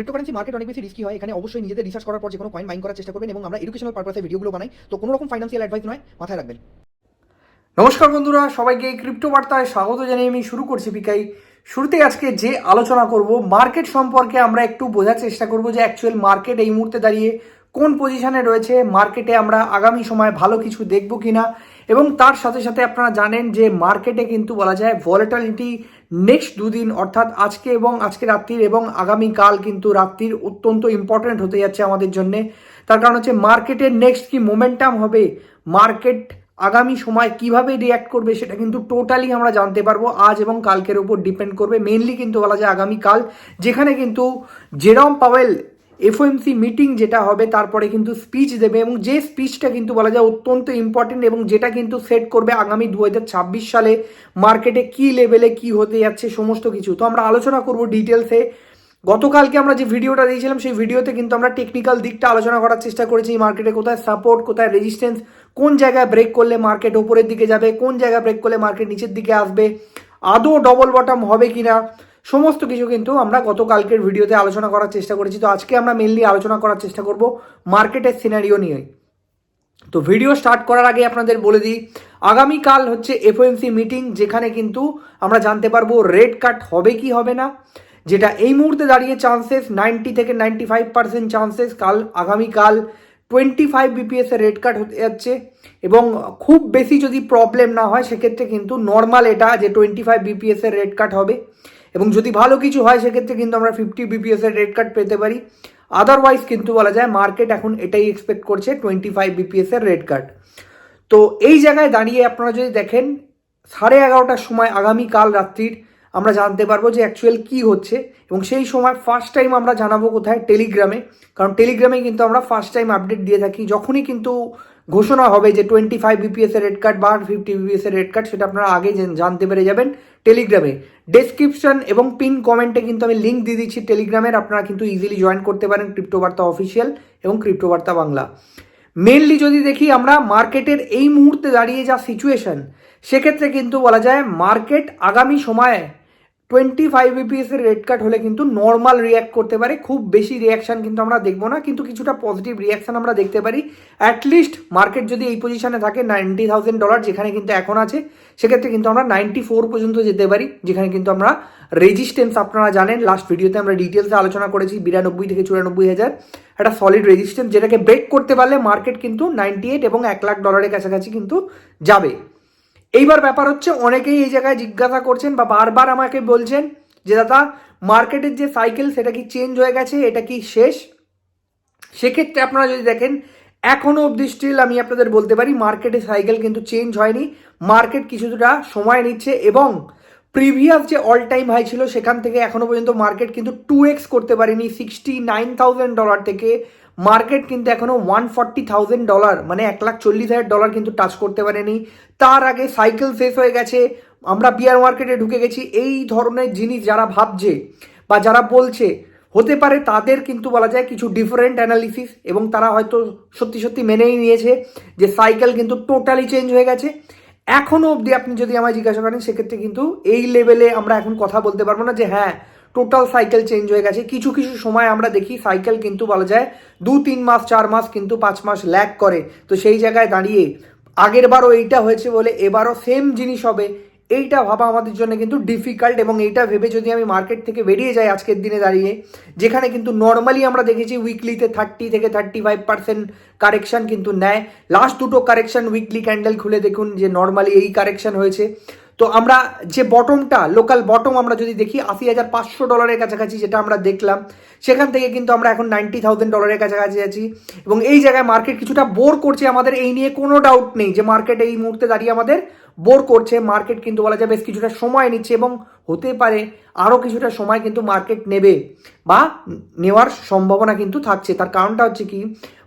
Cryptocurrency market অনেক বেশি risky হয়। এখানে অবশ্যই নিজেদের রিসার্চ করার পর যে কোনো কয়েন মাইন করার চেষ্টা করবেন এবং আমরা এডুকেশনাল পারপাসে ভিডিওগুলো বানাই। তো কোনো রকম ফাইন্যান্সিয়াল অ্যাডভাইস নয়, মাথায় রাখবেন। নমস্কার বন্ধুরা, সবাইকে ক্রিপ্টো বার্তায় স্বাগত জানিয়ে আমি শুরু করছি পিকাই শুরুতে আজকে যে আলোচনা করব মার্কেট সম্পর্কে আমরা একটু বোঝার চেষ্টা করব যে অ্যাকচুয়াল মার্কেট এই মুহূর্তে দাঁড়িয়ে কোন পজিশনে রয়েছে। মার্কেটে আমরা আগামী সময় ভালো কিছু দেখব কিনা। এবং তার সাথে সাথে আপনারা জানেন যে মার্কেটে কিন্তু বলা যায় ভলেটালিটি নেক্সট দুদিন, অর্থাৎ আজকে এবং আজকে রাত্রির এবং আগামীকাল কিন্তু রাত্রির অত্যন্ত ইম্পর্ট্যান্ট হতে যাচ্ছে আমাদের জন্য। তার কারণ হচ্ছে মার্কেটের নেক্সট কি মোমেন্টাম হবে, মার্কেট আগামী সময় কীভাবে রিয়্যাক্ট করবে সেটা কিন্তু টোটালি আমরা জানতে পারব। আজ এবং কালকের উপর ডিপেন্ড করবে। মেনলি কিন্তু বলা যায় আগামীকাল, যেখানে কিন্তু জেরম পাওয়েল এফওএমসি মিটিং যেটা হবে, তারপরে কিন্তু স্পিচ দেবে এবং যে স্পিচটা কিন্তু বলা যায় অত্যন্ত ইম্পর্টেন্ট এবং যেটা কিন্তু সেট করবে আগামী দু হাজার ছাব্বিশ সালে মার্কেটে কি লেভেলে কি হতে যাচ্ছে, সমস্ত কিছু। তো আমরা আলোচনা করব ডিটেলসে গতকালকে আমরা যে ভিডিওটা দিয়েছিলাম, সেই ভিডিওতে কিন্তু আমরা টেকনিক্যাল দিকটা আলোচনা করার চেষ্টা করেছি মার্কেটে কোথায় সাপোর্ট কোথায় রেজিস্ট্যান্স কোন জায়গায় ব্রেক করলে মার্কেট ওপরের দিকে যাবে, কোন জায়গায় ব্রেক করলে মার্কেট নিচের দিকে আসবে, আদৌ ডবল বটম হবে কিনা সমস্ত কিছু কিন্তু আমরা গতকালকের ভিডিওতে আলোচনা করার চেষ্টা করেছি। তো আজকে আমরা মেনলি আলোচনা করার চেষ্টা করব মার্কেটের সিনারিও নিয়ে। তো ভিডিও স্টার্ট করার আগে আপনাদের বলে দিই, আগামীকাল হচ্ছে এফওএমসি মিটিং যেখানে কিন্তু আমরা জানতে পারব রেড কাট হবে কি হবে না, যেটা এই মুহূর্তে দাঁড়িয়ে চান্সেস নাইনটি থেকে নাইনটি ফাইভ পার্সেন্ট চান্সেস কাল আগামীকাল টোয়েন্টি ফাইভ বিপিএস এর রেড কাট হতে যাচ্ছে। এবং খুব বেশি যদি প্রবলেম না হয়, সেক্ষেত্রে কিন্তু নর্মাল এটা যে টোয়েন্টি ফাইভ বিপিএস এর রেড কাট হবে। এবং যদি ভালো কিছু হয়, সেক্ষেত্রে কিন্তু আমরা ফিফটি বিপিএস এর রেড কাট পেতে পারি। আদারওয়াইজ কিন্তু বলা যায় মার্কেট এখন এটাই এক্সপেক্ট করছে টোয়েন্টি ফাইভ বিপিএস এর রেড কাট তো এই জায়গায় দাঁড়িয়ে আপনারা যদি দেখেন, সাড়ে এগারোটার সময় আগামীকাল রাত্রির আমরা জানতে পারব যে অ্যাকচুয়াল কি হচ্ছে এবং সেই সময় ফার্স্ট টাইম আমরা জানাব কোথায় টেলিগ্রামে কারণ টেলিগ্রামে কিন্তু আমরা ফার্স্ট টাইম আপডেট দিয়ে থাকি, যখনই কিন্তু ঘোষণা হবে যে টোয়েন্টি ফাইভ বিপিএস এর রেড কার্ড বা ফিফটি বিপিএস এর রেড কার্ড সেটা আপনারা আগে জেন- জানতে পেরে যাবেন টেলিগ্রামে ডেসক্রিপশন এবং পিন কমেন্টে কিন্তু আমি লিঙ্ক দিয়ে দিচ্ছি টেলিগ্রামের আপনারা কিন্তু ইজিলি জয়েন করতে পারেন ক্রিপ্টোবার্তা অফিসিয়াল এবং ক্রিপ্টোবার্তা বাংলা মেনলি যদি দেখি আমরা মার্কেটের এই মুহূর্তে দাঁড়িয়ে যা সিচুয়েশন সেক্ষেত্রে কিন্তু বলা যায় মার্কেট আগামী সময়ে টোয়েন্টি ফাইভ বিপিএস এর রেড কাট হলে কিন্তু নর্মাল রিয়াক্ট করতে পারে। খুব বেশি রিয়াকশন কিন্তু আমরা দেখব না, কিন্তু কিছুটা পজিটিভ রিয়াকশন আমরা দেখতে পারি। অ্যাটলিস্ট মার্কেট যদি এই পজিশনে থাকে নাইনটি থাউজেন্ড ডলার যেখানে কিন্তু এখন আছে, সেক্ষেত্রে কিন্তু আমরা নাইনটি ফোর পর্যন্ত যেতে পারি, যেখানে কিন্তু আমরা রেজিস্ট্যান্স আপনারা জানেন। লাস্ট ভিডিওতে আমরা ডিটেলসে আলোচনা করেছি, বিরানব্বই থেকে চুরানব্বই হাজার। একটা সলিড রেজিস্ট্যান্স যেটাকে ব্রেক করতে পারলে মার্কেট কিন্তু নাইনটি এইট এবং এক লাখ ডলারের কাছাকাছি কিন্তু যাবে। এইবার ব্যাপার হচ্ছে, অনেকেই এই জায়গায় জিজ্ঞাসা করছেন বা বারবার আমাকে বলছেন যে, দাদা, মার্কেটের যে সাইকেল সেটা কি চেঞ্জ হয়ে গেছে? এটা কি শেষ? সেক্ষেত্রে আপনারা যদি দেখেন এখনও অবধি স্টিল আমি আপনাদের বলতে পারি, মার্কেটের সাইকেল কিন্তু চেঞ্জ হয়নি। মার্কেট কিছুটা সময় নিচ্ছে এবং প্রিভিয়াস যে অল টাইম হাই ছিল, সেখান থেকে এখনও পর্যন্ত মার্কেট কিন্তু টু এক্স করতে পারেনি সিক্সটি নাইন থাউজেন্ড ডলার থেকে মার্কেট কিন্তু এখনও ওয়ান ফর্টি থাউজেন্ড ডলার মানে এক লাখ চল্লিশ হাজার ডলার কিন্তু টাচ করতে পারেনি। তার আগে সাইকেল শেষ হয়ে গেছে। আমরা বিয়ার মার্কেটে ঢুকে গেছি। এই ধরনের জিনিস যারা ভাবছে বা যারা বলছে, হতে পারে তাদের কিন্তু বলা যায় কিছু ডিফারেন্ট অ্যানালিসিস এবং তারা হয়তো সত্যি সত্যি মেনেই নিয়েছে যে সাইকেল কিন্তু টোটালি চেঞ্জ হয়ে গেছে। এখনও অবধি আপনি যদি আমায় জিজ্ঞাসা করেন, সেক্ষেত্রে কিন্তু এই লেভেলে আমরা এখন কথা বলতে পারব না যে হ্যাঁ টোটাল সাইকেল চেঞ্জ হয়ে গেছে। কিছু কিছু সময় আমরা দেখি সাইকেল কিন্তু বলা যায় দু, তিন মাস, চার মাস কিন্তু পাঁচ মাস ল্যাক করে। তো সেই জায়গায় দাঁড়িয়ে আগের বারও এইটা হয়েছে বলে এবারও সেম জিনিস হবে। এইটা ভাবা আমাদের জন্য কিন্তু ডিফিকাল্ট এবং এইটা ভেবে যদি আমি মার্কেট থেকে বেরিয়ে যাই আজকের দিনে দাঁড়িয়ে, যেখানে কিন্তু নর্মালি আমরা দেখেছি উইকলিতে থার্টি থেকে থার্টি ফাইভ পার্সেন্ট কারেকশন কিন্তু নেয়। লাস্ট দুটো কারেকশন উইকলি ক্যান্ডেল খুলে দেখুন যে নর্মালি এই কারেকশন হয়েছে। তো আমরা যে বটমটা লোকাল বটম আমরা যদি দেখি, আশি হাজার পাঁচশো ডলারের কাছাকাছি যেটা আমরা দেখলাম, সেখান থেকে কিন্তু আমরা এখন নাইনটি থাউজেন্ড ডলারের কাছাকাছি আছি। এবং এই জায়গায় মার্কেট কিছুটা বোর করছে আমাদের, এই নিয়ে কোনো ডাউট নেই যে মার্কেট এই মুহূর্তে দাঁড়িয়ে আমাদের বোর করছে মার্কেট কিন্তু বলা যায় বেশ কিছুটা সময় নিচ্ছে এবং হতে পারে আরও কিছুটা সময় কিন্তু মার্কেট নেবে বা নেওয়ার সম্ভাবনা কিন্তু থাকছে। তার কারণটা হচ্ছে কি,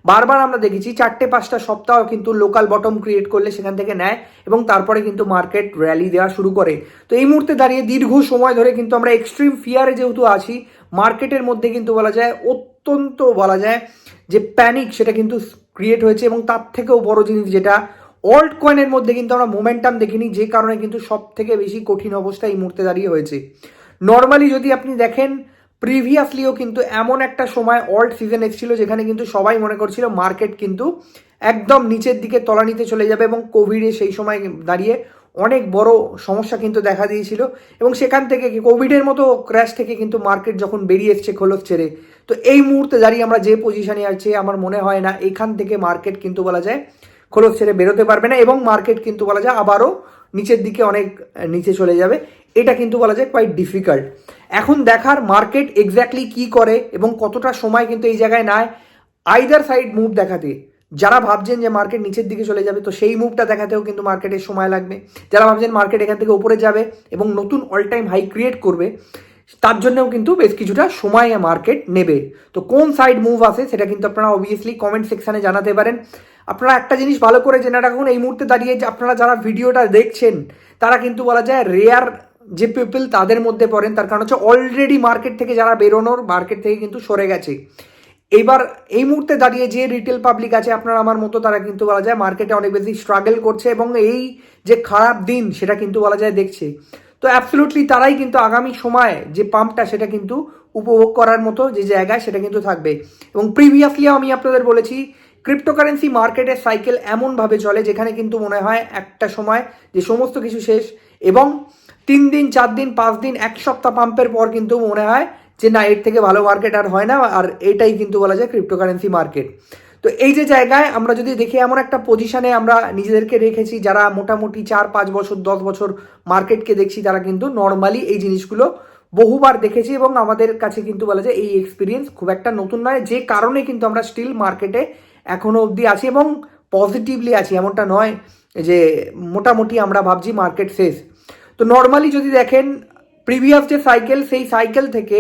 বারবার আমরা দেখেছি চারটে পাঁচটা সপ্তাহ কিন্তু লোকাল বটম ক্রিয়েট করলে সেখান থেকে নেয় এবং তারপরে কিন্তু মার্কেট র্যালি দেওয়া শুরু করে। তো এই মুহূর্তে দাঁড়িয়ে দীর্ঘ সময় ধরে কিন্তু আমরা এক্সট্রিম ফিয়ারে যেহেতু আছি মার্কেটের মধ্যে কিন্তু বলা যায় অত্যন্ত বলা যায় যে প্যানিক সেটা কিন্তু ক্রিয়েট হয়েছে এবং তার থেকেও বড় জিনিস যেটা অল্ট কয়েনের মধ্যে কিন্তু আমরা মোমেন্টাম দেখিনি, যে কারণে কিন্তু সব থেকে বেশি কঠিন অবস্থা এই মুহূর্তে দাঁড়িয়ে হয়েছে। নর্মালি যদি আপনি দেখেন প্রিভিয়াসলিও কিন্তু এমন একটা সময় অল্ড সিজন এসেছিল, যেখানে কিন্তু সবাই মনে করছিল মার্কেট কিন্তু একদম নিচের দিকে তলানিতে চলে যাবে এবং কোভিডে সেই সময় দাঁড়িয়ে অনেক বড় সমস্যা কিন্তু দেখা দিয়েছিল এবং সেখান থেকে কোভিডের মতো ক্র্যাশ থেকে কিন্তু মার্কেট যখন বেরিয়ে এসছে খোলস ছেড়ে, তো এই মুহূর্তে দাঁড়িয়ে আমরা যে পজিশনে আছি, আমার মনে হয় না এখান থেকে মার্কেট কিন্তু বলা যায় খোলস ছেড়ে বেরোতে পারবে না এবং মার্কেট কিন্তু বলা যায় আবারও নিচের দিকে অনেক নিচে চলে যাবে। এটা কিন্তু বলা যায় কোয়াইট ডিফিকাল্ট এখন দেখার মার্কেট এক্স্যাক্টলি কি করে এবং কতটা সময় কিন্তু এই জায়গায় নেয় আইদার সাইড মুভ দেখাতে। যারা ভাবছেন যে মার্কেট নিচের দিকে চলে যাবে, তো সেই মুভটা দেখাতেও কিন্তু মার্কেটের সময় লাগবে। যারা ভাবছেন মার্কেট এখান থেকে উপরে যাবে এবং নতুন অল টাইম হাই ক্রিয়েট করবে, তার জন্যও কিন্তু বেশ কিছুটা সময় মার্কেট নেবে। তো কোন সাইড মুভ আছে সেটা কিন্তু আপনারা অবভিয়াসলি কমেন্ট সেকশানে জানাতে পারেন। আপনারা একটা জিনিস ভালো করে জেনে রাখুন, এই মুহূর্তে দাঁড়িয়ে যে আপনারা যারা ভিডিওটা দেখছেন, তারা কিন্তু বলা যায় রেয়ার যে পিপল তাদের মধ্যে পড়েন, তার কারণ হচ্ছে অলরেডি মার্কেট থেকে যারা বেরোনোর মার্কেট থেকে কিন্তু সরে গেছে। এবার এই মুহূর্তে দাঁড়িয়ে যে রিটেল পাবলিক আছে, আপনারা আমার মতো তারা কিন্তু বলা যায় মার্কেটে অনেক বেশি স্ট্রাগল করছে এবং এই যে খারাপ দিন, সেটা কিন্তু বলা যায় দেখছে। তো অ্যাবসলুটলি তারাই কিন্তু আগামী সময়ে যে পাম্পটা সেটা কিন্তু উপভোগ করার মতো যে জায়গায়, সেটা কিন্তু থাকবে। এবং প্রিভিয়াসলি আমি আপনাদের বলেছি ক্রিপ্টোকারেন্সি মার্কেটের সাইকেল এমনভাবে চলে যেখানে কিন্তু মনে হয় একটা সময় যে সমস্ত কিছু শেষ এবং তিন দিন, চার দিন, পাঁচ দিন, এক সপ্তাহ পাম্পের পর কিন্তু মনে হয় যে না, এর থেকে ভালো মার্কেট আর হয় না আর এটাই কিন্তু বলা যায় ক্রিপ্টোকারেন্সি মার্কেট। তো এই যে জায়গায় আমরা যদি দেখি, এমন একটা পজিশনে আমরা নিজেদেরকে রেখেছি যারা মোটামুটি চার, পাঁচ বছর, দশ বছর মার্কেটকে দেখছি, তারা কিন্তু নর্মালি এই জিনিসগুলো বহুবার দেখেছি এবং আমাদের কাছে কিন্তু বলা যায় এই এক্সপিরিয়েন্স খুব একটা নতুন নয়। যে কারণে কিন্তু আমরা স্টিল মার্কেটে এখনও অবধি আছি এবং পজিটিভলি আছি, এমনটা নয় যে মোটামুটি আমরা ভাবছি মার্কেট শেষ। তো নর্মালি যদি দেখেন প্রিভিয়াস যে সাইকেল সেই সাইকেল থেকে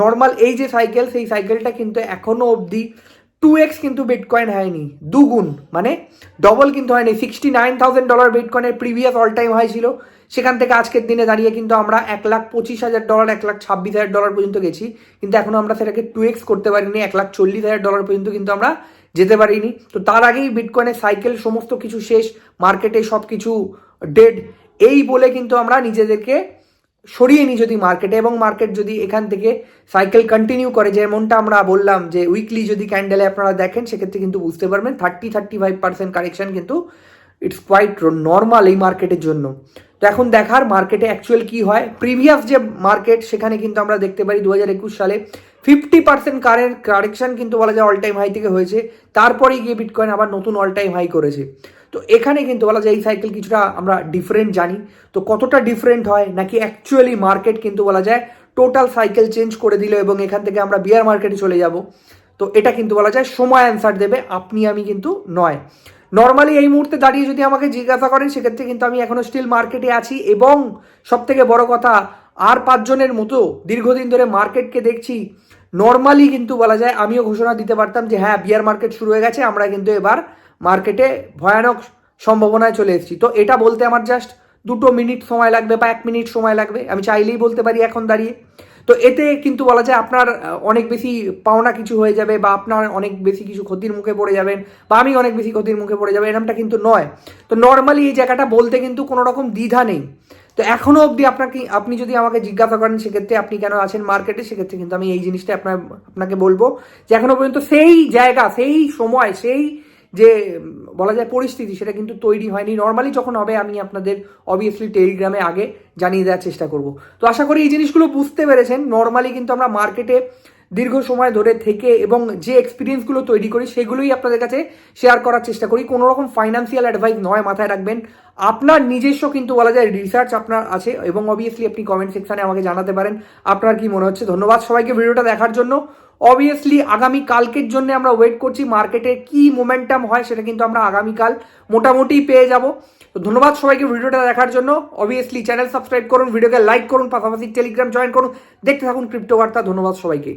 নর্মাল এই যে সাইকেল সেই সাইকেলটা কিন্তু এখনও অবধি টু এক্স কিন্তু বিটকয়েন হয়নি, দুগুণ মানে ডবল কিন্তু হয়নি। সিক্সটি নাইন থাউজেন্ড ডলার বিটকয়েনের প্রিভিয়াস অল টাইম হাই ছিল। সেখান থেকে আজকের দিনে দাঁড়িয়ে কিন্তু আমরা এক লাখ পঁচিশ হাজার ডলার এক লাখ ছাব্বিশ হাজার ডলার পর্যন্ত গেছি। কিন্তু এখনও আমরা সেটাকে টু এক্স করতে পারিনি, এক লাখ চল্লিশ হাজার ডলার পর্যন্ত কিন্তু আমরা যেতে পারিনি। তো তার আগেই বিটকয়েনের সাইকেল সমস্ত কিছু শেষ মার্কেটে সব কিছু ডেড এই বলে কিন্তু আমরা নিজেদেরকে সরিয়ে নিই যদি মার্কেটে এবং মার্কেট যদি এখান থেকে সাইকেল কন্টিনিউ করে। যেমনটা আমরা বললাম যে উইকলি যদি ক্যান্ডেলে আপনারা দেখেন, সেক্ষেত্রে কিন্তু বুঝতে পারবেন thirty thirty five percent correction কিন্তু ইটস কোয়াইট নর্মাল এই মার্কেটের জন্য। এখন দেখার মার্কেটে অ্যাকচুয়াল কি হয়। প্রিভিয়াস যে মার্কেট সেখানে কিন্তু আমরা দেখতে পারি দু হাজার একুশ সালে ফিফটি পার্সেন্ট কারেন্ট কারেকশন কিন্তু বলা যায় অল টাইম হাই থেকে হয়েছে। তারপরেই গিয়ে বিটকয়েন আবার নতুন অল টাইম হাই করেছে। তো এখানে কিন্তু বলা যায় এই সাইকেল কিছুটা আমরা ডিফারেন্ট জানি। তো কতটা ডিফারেন্ট হয়, নাকি অ্যাকচুয়ালি মার্কেট কিন্তু বলা যায় টোটাল সাইকেল চেঞ্জ করে দিল এবং এখান থেকে আমরা বিয়ার মার্কেটে চলে যাব। তো এটা কিন্তু বলা যায় সময় অ্যান্সার দেবে, আপনি আমি কিন্তু নয়। নর্মালি এই মুহূর্তে দাঁড়িয়ে যদি আমাকে জিজ্ঞাসা করেন, সেক্ষেত্রে কিন্তু আমি এখনও স্টিল মার্কেটে আছি এবং সব থেকে বড় কথা, আর পাঁচজনের মতো দীর্ঘদিন ধরে মার্কেটকে দেখছি নর্মালি কিন্তু বলা যায় আমিও ঘোষণা দিতে পারতাম যে হ্যাঁ বিয়ার মার্কেট শুরু হয়ে গেছে, আমরা কিন্তু এবার মার্কেটে ভয়ানক সম্ভাবনায় চলে এসেছি। তো এটা বলতে আমার জাস্ট দুটো মিনিট সময় লাগবে বা এক মিনিট সময় লাগবে। আমি চাইলেই বলতে পারি এখন দাঁড়িয়ে। তো এতে কিন্তু বলা যায় আপনার অনেক বেশি পাওনা কিছু হয়ে যাবে বা আপনার অনেক বেশি কিছু ক্ষতির মুখে পড়ে যাবেন বা আমি অনেক বেশি ক্ষতির মুখে পড়ে যাবে এরকমটা কিন্তু নয়। তো নর্মালি এই জায়গাটা বলতে কিন্তু কোনো রকম দ্বিধা নেই। তো এখনও অবধি আপনাকে, আপনি যদি আমাকে জিজ্ঞাসা করেন সেক্ষেত্রে আপনি কেন আছেন মার্কেটে সেক্ষেত্রে কিন্তু আমি এই জিনিসটা আপনার, আপনাকে বলব যে এখনও পর্যন্ত সেই জায়গা, সেই সময়, সেই যে বলা যায় পরিস্থিতি সেটা কিন্তু তৈরি হয়নি। নর্মালি যখন হবে, আমি আপনাদের অবভিয়াসলি টেলিগ্রামে আগে জানিয়ে দেওয়ার চেষ্টা করব। তো আশা করি এই জিনিসগুলো বুঝতে পেরেছেন। নর্মালি কিন্তু আমরা মার্কেটে দীর্ঘ সময় ধরে থেকে এবং যে এক্সপিরিয়েন্সগুলো তৈরি করি, সেগুলোই আপনাদের কাছে শেয়ার করার চেষ্টা করি। কোনো রকম ফাইন্যান্সিয়াল অ্যাডভাইস নয় মাথায় রাখবেন। আপনার নিজস্ব কিন্তু বলা যায় রিসার্চ আপনার আছে এবং অবভিয়াসলি আপনি কমেন্ট সেকশনে আমাকে জানাতে পারেন, আপনার কি মনে হচ্ছে? ধন্যবাদ সবাইকে ভিডিওটা দেখার জন্য। অবভিয়াসলি আগামী কালকের জন্য আমরা ওয়েট করছি মার্কেটে কি মোমেন্টাম হয় সেটা কিন্তু আমরা আগামীকাল মোটামুটি পেয়ে যাব। তো ধন্যবাদ সবাইকে ভিডিওটা দেখার জন্য। অবভিয়াসলি চ্যানেল সাবস্ক্রাইব করুন, ভিডিওকে লাইক করুন, পাশাপাশি টেলিগ্রাম জয়েন করুন। দেখতে থাকুন ক্রিপ্টো বার্তা ধন্যবাদ সবাইকে।